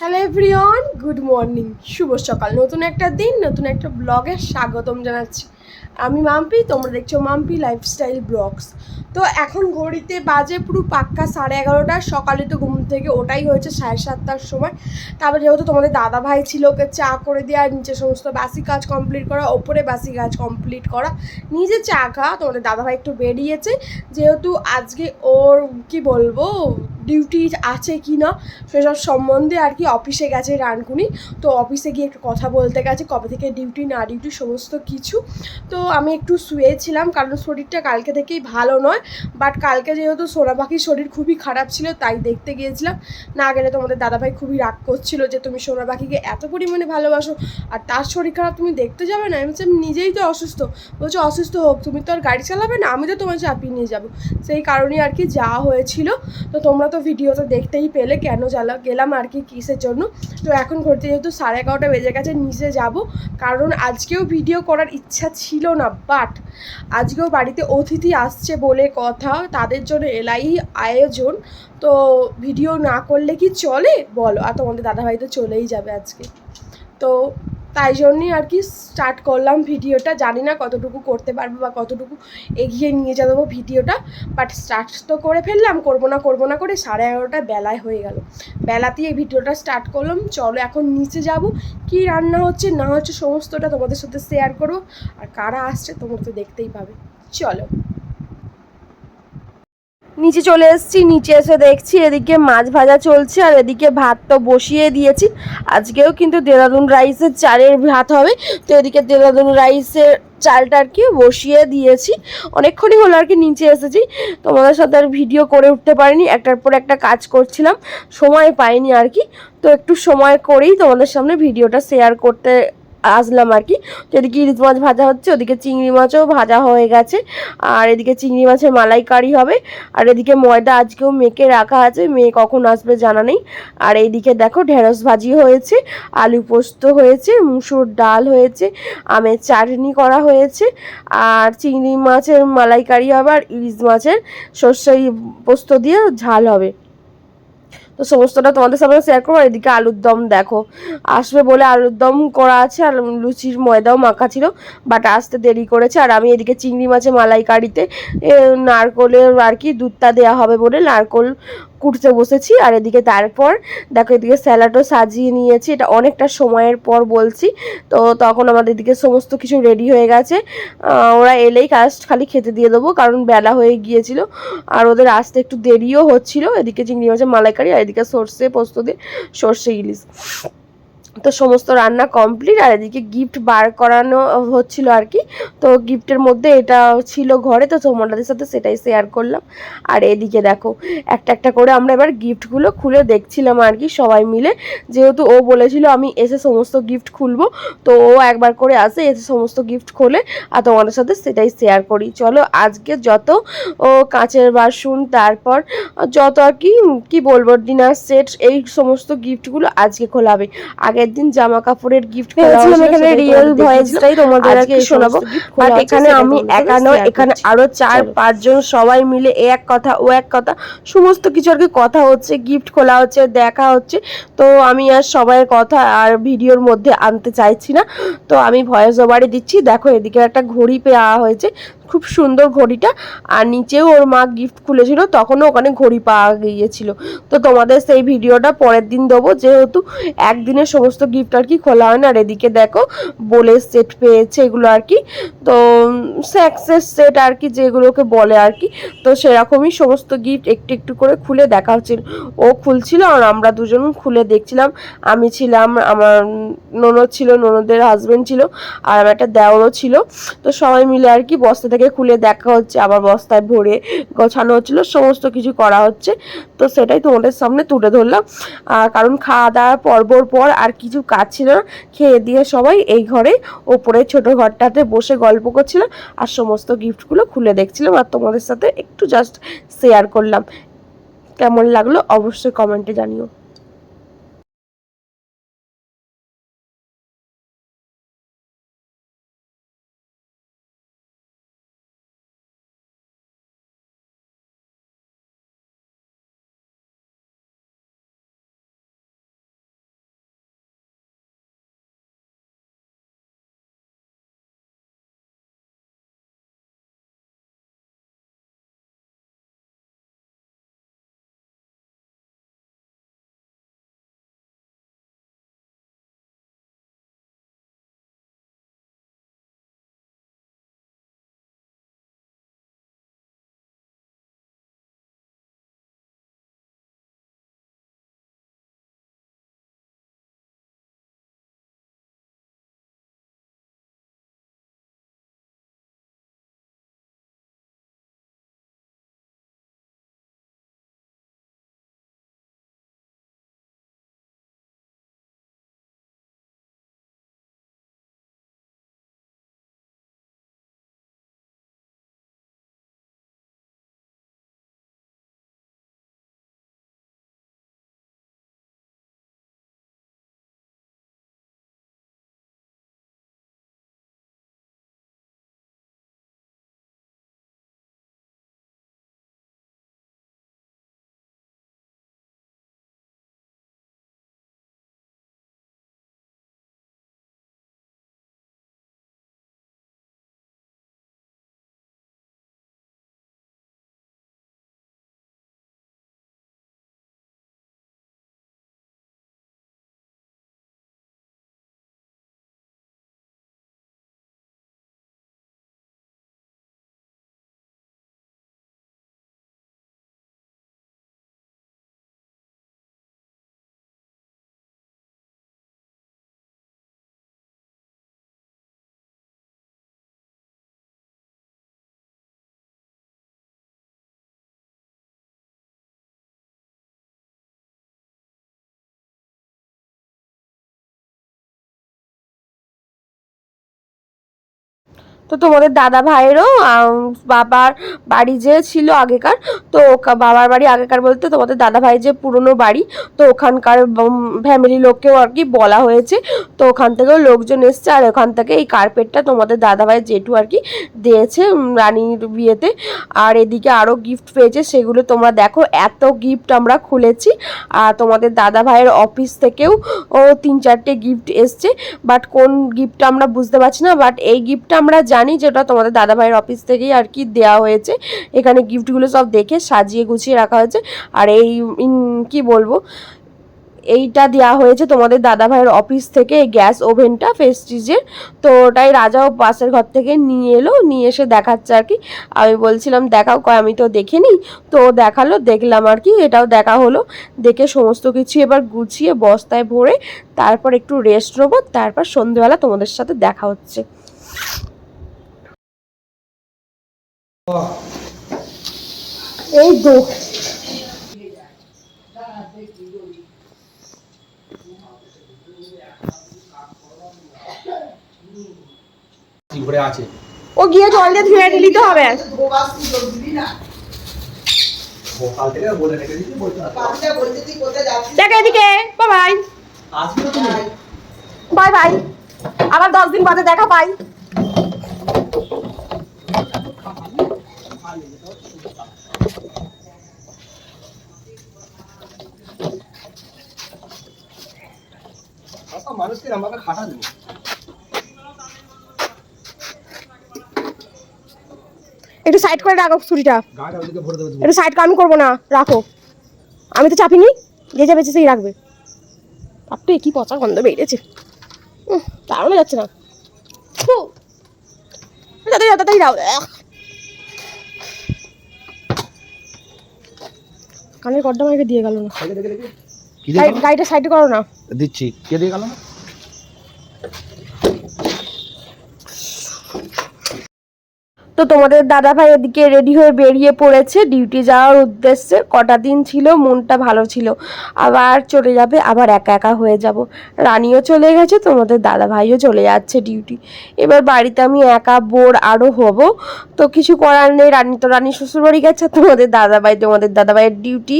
Hello everyone good morning শুভ সকাল। নতুন একটা দিন নতুন একটা ব্লগে স্বাগতম জানাচ্ছি। আমি মাম্পি, তোমরা দেখছ মাম্পি লাইফস্টাইল ব্লগস তো এখন ঘড়িতে বাজে পুরো পাক্কা সাড়ে এগারোটা, সকালে তো ঘুম থেকে ওটাই হয়েছে সাড়ে সাতটার সময়। তারপর যেহেতু তোমাদের দাদা ভাই ছিল, ওকে চা করে দেওয়া নিচে সমস্ত বাসি কাজ কমপ্লিট করা, ওপরে বাসি কাজ কমপ্লিট করা, নিজে চা খাওয়া, তোমাদের দাদা ভাই একটু বেরিয়েছে। যেহেতু আজকে ওর, কি বলব ডিউটি আছে কি না, সেসব সম্বন্ধে আর কি অফিসে গেছে রানকুনি। তো অফিসে গিয়ে একটু কথা বলতে গেছে, কবে থেকে ডিউটি না ডিউটি সমস্ত কিছু। তো আমি একটু শুয়েছিলাম কারণ শরীরটা কালকে থেকেই ভালো নয়। বাট কালকে যেহেতু সোনা পাখির শরীর খুবই খারাপ ছিল, তাই দেখতে গিয়েছিলাম। না গেলে তোমাদের দাদাভাই খুবই রাগ করছিল যে তুমি সোনা পাখিকে এত পরিমাণে ভালোবাসো আর তার শরীর খারাপ তুমি দেখতে যাবে না। আমি নিজেই তো অসুস্থ। বলছো, অসুস্থ হোক, তুমি তো আর গাড়ি চালাবে না, আমি তো তোমার চাপিয়ে নিয়ে যাব। সেই কারণেই আর কি যাওয়া হয়েছিল। তো তোমরা তো ভিডিওতে দেখতেই পেলে কেন জ্বালা, গেলাম আর কি কিসের জন্য। তো এখন ঘুরতে যেহেতু সাড়ে এগারোটা বেজে গেছে, নিচে যাব। কারণ আজকেও ভিডিও করার ইচ্ছা ছিল না বাট আজকেও বাড়িতে অতিথি আসছে বলে কথা, তাদের জন্য এলাই আয়োজন, তো ভিডিও না করলে কি চলে? বলো, আর তোমাদের দাদাভাই তো চলেই যাবে আজকে। তো তাই জন্যই আর কি স্টার্ট করলাম ভিডিওটা। জানি না কতটুকু করতে পারব বা কতটুকু এগিয়ে নিয়ে যাব ভিডিওটা বাট স্টার্ট তো করে ফেললাম, করব না করব না করে সাড়ে এগারোটা বেলায় হয়ে গেল। বেলাতেই এই ভিডিওটা স্টার্ট করলাম। চলো এখন নিচে যাব। কি রান্না হচ্ছে, না হচ্ছে সমস্তটা তোমাদের সাথে শেয়ার করব। আর কারা আসছে, তোমরা তো দেখতেই পাবে। চলো। নিচে চলে এসেছি, নিচে এসে দেখছি এদিকে মাছ ভাজা চলছে আর এদিকে ভাত তো বসিয়ে দিয়েছি। আজকেও কিন্তু দেরাদুন রাইসের চালের ভাত হবে। তো এদিকে দেরাদুন রাইসের চালটা আর কি বসিয়ে দিয়েছি। অনেকক্ষণই হলো আর কি নিচে এসেছি। তোমাদের সাথে আর ভিডিও করে উঠতে পারিনি। একটার পর একটা কাজ করছিলাম, সময় পাইনি আর কি। তো একটু সময় করেই তোমাদের সামনে ভিডিওটা শেয়ার করতে আসলাম আর কি। তো এদিকে ইলিশ মাছ ভাজা হচ্ছে, ওদিকে চিংড়ি মাছও ভাজা হয়ে গেছে। আর এদিকে চিংড়ি মাছের মালাইকারি হবে। আর এদিকে ময়দা আজকেও মেখে রাখা আছে, মেয়ে কখন আসবে জানা নেই। আর এইদিকে দেখো ঢেঁড়স ভাজি হয়েছে, আলু পোস্ত হয়েছে, মুসুর ডাল হয়েছে, আমের চাটনি করা হয়েছে। আর চিংড়ি মাছের মালাইকারি হবে, আর ইলিশ মাছের সর্ষে পোস্ত দিয়ে ঝাল হবে। তো সমস্তটা তোমাদের সামনে শেয়ার করব এদিকে আলুর দম দেখো। আসবে বলে আলুর দম করা আছে, আর লুচির ময়দাও মাখা ছিল বাট আসতে দেরি করেছে। আর আমি এদিকে চিংড়ি মাছের মালাইকারিতে নারকোলের আর কি দুধটা দেওয়া হবে বলে নারকোল কুটতে বসেছি। আর এদিকে তারপর, দেখো এদিকে স্যালাডও সাজিয়ে নিয়েছি। এটা অনেকটা সময়ের পর বলছি, তো তখন আমাদের এদিকে সমস্ত কিছু রেডি হয়ে গেছে। ওরা এলেই কাজ খালি খেতে দিয়ে দেবো, কারণ বেলা হয়ে গিয়েছিল। আর ওদের আসতে একটু দেরিও হচ্ছিল, এদিকে চিংড়ি মাছের মালাইকারি, আর এদিকে সর্ষে, পোস্ত দিয়ে সর্ষে ইলিশ। তো সমস্ত রান্না কমপ্লিট আর এদিকে গিফট বার করানো হচ্ছিল আর কি। তো গিফটের মধ্যে এটা ছিল ঘরে তো তোমাদের সাথে সেটাই শেয়ার করলাম। আর এদিকে দেখো একটা একটা করে আমরা এবার গিফটগুলো খুলে দেখছিলাম আর কি সবাই মিলে। যেহেতু ও বলেছিল আমি এসে সমস্ত গিফট খুলবো তো ও একবার করে আসে এসে সমস্ত গিফট খোলে আর তোমাদের সাথে সেটাই শেয়ার করি। চলো আজকে যত ও কাঁচের বাসন তারপর যত আর কি কি বলব ডিনার সেট এই সমস্ত গিফটগুলো আজকে খোলা হবে। আগের দিন জামা কাপড়ের গিফট ভেবেছিলাম এখানে real ভয়েসটাই তোমাদের আজকে শোনাবো। Gift বাট এখানে আমি একা নয় এখানে আরও চার পাঁচজন সবাই মিলে এ এক কথা ও এক কথা সমস্ত কিছু আর কি কথা হচ্ছে গিফট খোলা হচ্ছে দেখা হচ্ছে। তো আমি আর সবাই কথা আর ভিডিওর মধ্যে আনতে চাইছি না। তো আমি ভয়েস ওভারে দিচ্ছি। দেখো এদিকে একটা ঘড়ি পেয়ে হয়েছে। খুব সুন্দর ঘড়িটা। আর নিচেও ওর মা গিফট খুলেছিল, তখনও ওখানে ঘড়ি পাওয়া গিয়েছিল। তো তোমাদের সেই ভিডিওটা পরের দিন দেবো। যেহেতু একদিনে সমস্ত গিফট আর কি খোলা হয় না, আর এদিকে দেখো বলে সেট পেয়েছে এগুলো আর কি। তো সাকসেস সেট আর কি যেগুলোকে বলে আর কি। তো সেরকমই সমস্ত গিফট একটু একটু করে খুলে দেখা হচ্ছিল। ও খুলছিল আর আমরা দুজন খুলে দেখছিলাম। আমি ছিলাম, আমার ননদ ছিল, ননদের হাজবেন্ড ছিল, আর আমার একটা দেওরও ছিল। তো সবাই মিলে আর কি বস্তা থেকে খুলে দেখা হচ্ছে, আবার বস্তায় ভরে গোছানো হচ্ছিল, সমস্ত কিছু করা হচ্ছে। তো সেটাই তোমাদের সামনে তুলে ধরলাম। কারণ খাওয়া দাওয়া পর্বর পর আর কিছু কাজ ছিল না। খেয়ে দিয়ে সবাই এই ঘরে ওপরে ছোট ঘরটাতে বসে গল্প করছিলাম আর সমস্ত গিফটগুলো খুলে দেখছিলাম আর তোমাদের সাথে একটু জাস্ট শেয়ার করলাম। কেমন লাগল অবশ্যই কমেন্টে জানিও। তো তোমাদের দাদা ভাইয়েরও বাবার বাড়ি যে ছিল আগেকার, তো বাবার বাড়ি আগেকার বলতে তোমাদের দাদা ভাই যে পুরনো বাড়ি, তো ওখানকার ফ্যামিলি লোককেও আর কি বলা হয়েছে। তো ওখান থেকেও লোকজন এসছে, আর ওখান থেকে এই কার্পেটটা তোমাদের দাদা ভাই জেঠু আর কি দিয়েছে রানীর বিয়েতে। আর এদিকে আরও গিফট পেয়েছে, সেগুলো তোমরা দেখো, এত গিফট আমরা খুলেছি। আর তোমাদের দাদা ভাইয়ের অফিস থেকেও, ও তিন চারটে গিফট এসছে। বাট কোন গিফটটা আমরা বুঝতে পারছি না বাট এই গিফটটা আমরা জানি যেটা তোমাদের দাদা ভাইয়ের অফিস থেকেই আর কি দেওয়া হয়েছে। এখানে গিফটগুলো সব দেখে সাজিয়ে গুছিয়ে রাখা হয়েছে। আর এই কি বলব? এইটা দেওয়া হয়েছে তোমাদের দাদা ভাইয়ের অফিস থেকে এই গ্যাস ওভেনটা ফেস্টিজের তো ওটাই রাজাও পাশের ঘর থেকে নিয়ে এলো, নিয়ে এসে দেখাচ্ছে আর কি। আমি বলছিলাম, দেখাও, কয়, আমি তো দেখিনি তো দেখাল, দেখলাম আর কি, এটাও দেখা হলো। দেখে সমস্ত কিছু এবার গুছিয়ে বস্তায় ভরে তারপর একটু রেস্ট নেব, তারপর সন্ধেবেলা তোমাদের সাথে দেখা হচ্ছে। এই তো। ঘুরে আছে। ও গিয়ে জল দিয়ে ধুয়ে নিতে হবে। দেখ এদিকে বাই বাই বাই। আবার দশ দিন বাদে দেখা পাই। মানুষকে আমাকে খাটা দেবো। একটু সাইড করে রাখো ছুরিটা একটু সাইড আমি করব না রাখো। আমি তো চাপিনি যে যাবে সেই রাখবে। আপনি কি পচা গন্ধ বেরিয়েছে। উহ, দাঁড়ানো যাচ্ছে না। তাড়াতাড়ি যাও, তাড়াতাড়ি কানের কড্ডা আমাকে দিয়ে গেল না। গাড়িটা সাইডে করো না। দিচ্ছি। কে দিয়ে গেল না? Thank you. তো তোমাদের দাদা ভাই এদিকে রেডি হয়ে বেরিয়ে পড়েছে ডিউটি যাওয়ার উদ্দেশ্যে। কটা দিন ছিল, মনটা ভালো ছিল। আবার চলে যাবে, আবার একা একা হয়ে যাব। রানীও চলে গেছে, তোমাদের দাদা ভাইও চলে যাচ্ছে ডিউটি এবার বাড়িতে আমি একা বোর আরও হব। তো কিছু করার নেই, রানী তো রানী শ্বশুরবাড়ি গেছে তোমাদের দাদা ভাই তোমাদের দাদা ভাইয়ের ডিউটি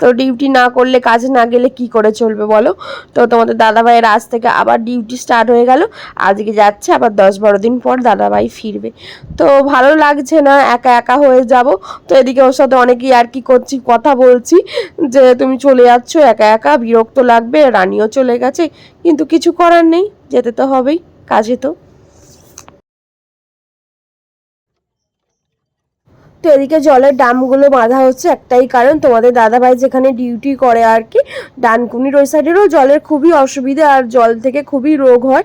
তো ডিউটি না করলে কাজ না গেলে কি করে চলবে বলো? তো তোমাদের দাদা ভাইয়ের আজ থেকে আবার ডিউটি স্টার্ট হয়ে গেল। আজকে যাচ্ছে, আবার দশ বারো দিন পর দাদা ভাই ফিরবে। তো ভালো লাগছে না, একা একা হয়ে যাব। তো এদিকে ওর সাথে অনেকেই আর কি করছি, কথা বলছি, যে তুমি চলে যাচ্ছ, একা একা, বিরক্ত লাগবে, রানীও চলে গেছে, কিন্তু কিছু করার নেই, যেতে তো হবেই, কাজে তো। তো এদিকে জলের ডামগুলো বাঁধা হচ্ছে একটাই কারণ। তোমাদের দাদাভাই যেখানে ডিউটি করে আর কি, ডানকুনির ওই সাইডেরও জলের খুবই অসুবিধা আর জল থেকে খুবই রোগ হয়।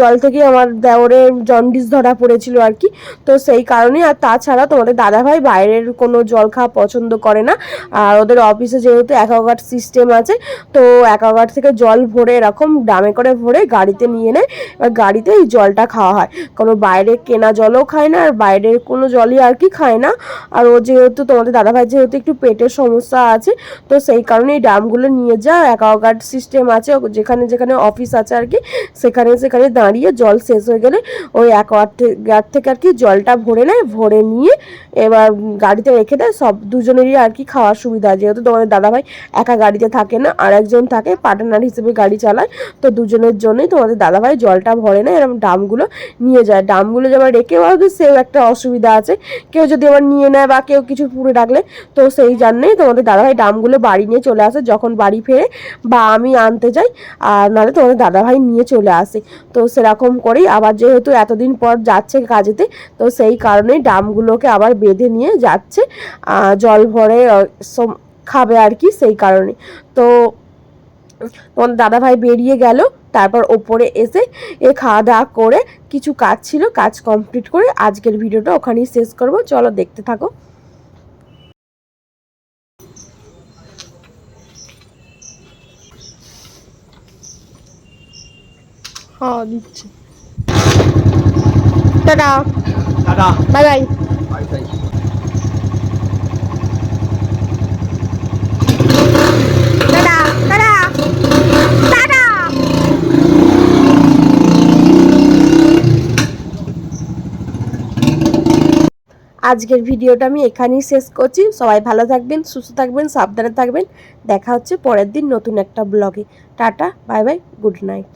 জল থেকে আমার দেওরের জন্ডিস ধরা পড়েছিল আর কি। তো সেই কারণে আর তাছাড়া তোমাদের দাদাভাই বাইরের কোনো জল খাওয়া পছন্দ করে না। আর ওদের অফিসে যেহেতু অ্যাকোয়াগার্ড সিস্টেম আছে, তো অ্যাকোয়াগার্ড থেকে জল ভরে এরকম ডামে করে ভরে গাড়িতে নিয়ে নেয়। এবার গাড়িতে এই জলটা খাওয়া হয়। কোনো বাইরে কেনা জলও খায় না, আর বাইরের কোনো জলই আর কি খায় না। আর ও যেহেতু তোমাদের দাদাভাই যেহেতু একটু পেটের সমস্যা আছে, তো সেই কারণে এই ড্রামগুলো নিয়ে যা। অ্যাকোয়াগার্ড সিস্টেম আছে যেখানে যেখানে অফিস আছে আর কি, সেখানে সেখানে দাঁড়িয়ে জল শেষ হয়ে গেলে ওই অ্যাকোয়াগার্ড থেকে আর কি জলটা ভরে নেয়, ভরে নিয়ে এবার গাড়িতে রেখে দেয়। সব দুজনেরই আর কি খাওয়ার সুবিধা যেহেতু তোমাদের দাদাভাই একা গাড়িতে থাকে না আর একজন থাকে, পার্টনার হিসেবে গাড়ি চালায়, তো দুজনের জন্যই তোমাদের দাদাভাই জলটা ভরে নেয়। এরকম ডামগুলো নিয়ে যায়। ডামগুলো যেমন আসবে সেও একটা অসুবিধা আছে। কেউ যদি আবার নিয়ে নেয় বা কেউ কিছু পুড়ে ডাকলে তো সেই জন্যেই তোমাদের দাদাভাই ডামগুলো বাড়ি নিয়ে চলে আসে। যখন বাড়ি ফেরে বা আমি আনতে যাই, আর নাহলে তোমাদের দাদাভাই নিয়ে চলে আসে। তো সেরকম করেই আবার যেহেতু এতদিন পর যাচ্ছে কাজেতে, তো সেই কারণেই ডামগুলোকে আবার বেঁধে নিয়ে যাচ্ছে। জল ভরে খাবে আর কি সেই কারণে। তো তোমাদের দাদাভাই বেরিয়ে গেল তারপর ওপরে এসে এ খাওয়া দাওয়া করে কিছু কাজ ছিল কাজ কমপ্লিট করে আজকের ভিডিওটা ওখানেই শেষ করব। চলো দেখতে থাকো। হ্যাঁ দিচ্ছি। Tata. Tata. Bye bye. Bye bye tata tata tata আজকের ভিডিওটা আমি এখানেই শেষ করছি। সবাই ভালো থাকবেন, সুস্থ থাকবেন, সাবধানে থাকবেন। দেখা হচ্ছে পরের দিন নতুন একটা ব্লগে tata bye bye good night